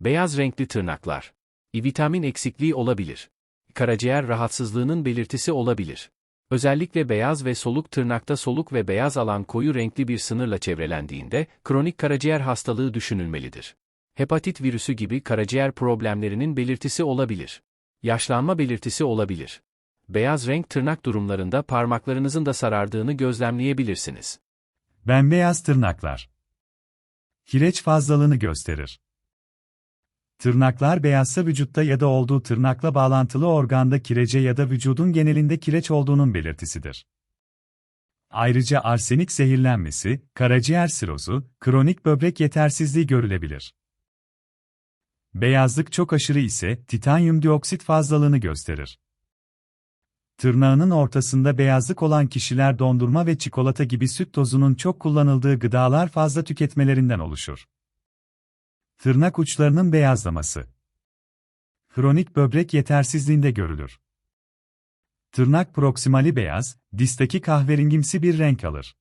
Beyaz renkli tırnaklar. Vitamin eksikliği olabilir. Karaciğer rahatsızlığının belirtisi olabilir. Özellikle beyaz ve soluk tırnakta soluk ve beyaz alan koyu renkli bir sınırla çevrelendiğinde kronik karaciğer hastalığı düşünülmelidir. Hepatit virüsü gibi karaciğer problemlerinin belirtisi olabilir. Yaşlanma belirtisi olabilir. Beyaz renk tırnak durumlarında parmaklarınızın da sarardığını gözlemleyebilirsiniz. Bembeyaz tırnaklar. Kireç fazlalığını gösterir. Tırnaklar beyazsa vücutta ya da olduğu tırnakla bağlantılı organda kirece ya da vücudun genelinde kireç olduğunun belirtisidir. Ayrıca arsenik zehirlenmesi, karaciğer sirozu, kronik böbrek yetersizliği görülebilir. Beyazlık çok aşırı ise titanyum dioksit fazlalığını gösterir. Tırnağının ortasında beyazlık olan kişiler dondurma ve çikolata gibi süt tozunun çok kullanıldığı gıdalar fazla tüketmelerinden oluşur. Tırnak uçlarının beyazlaması. Kronik böbrek yetersizliğinde görülür. Tırnak proksimali beyaz, distaki kahverengimsi bir renk alır.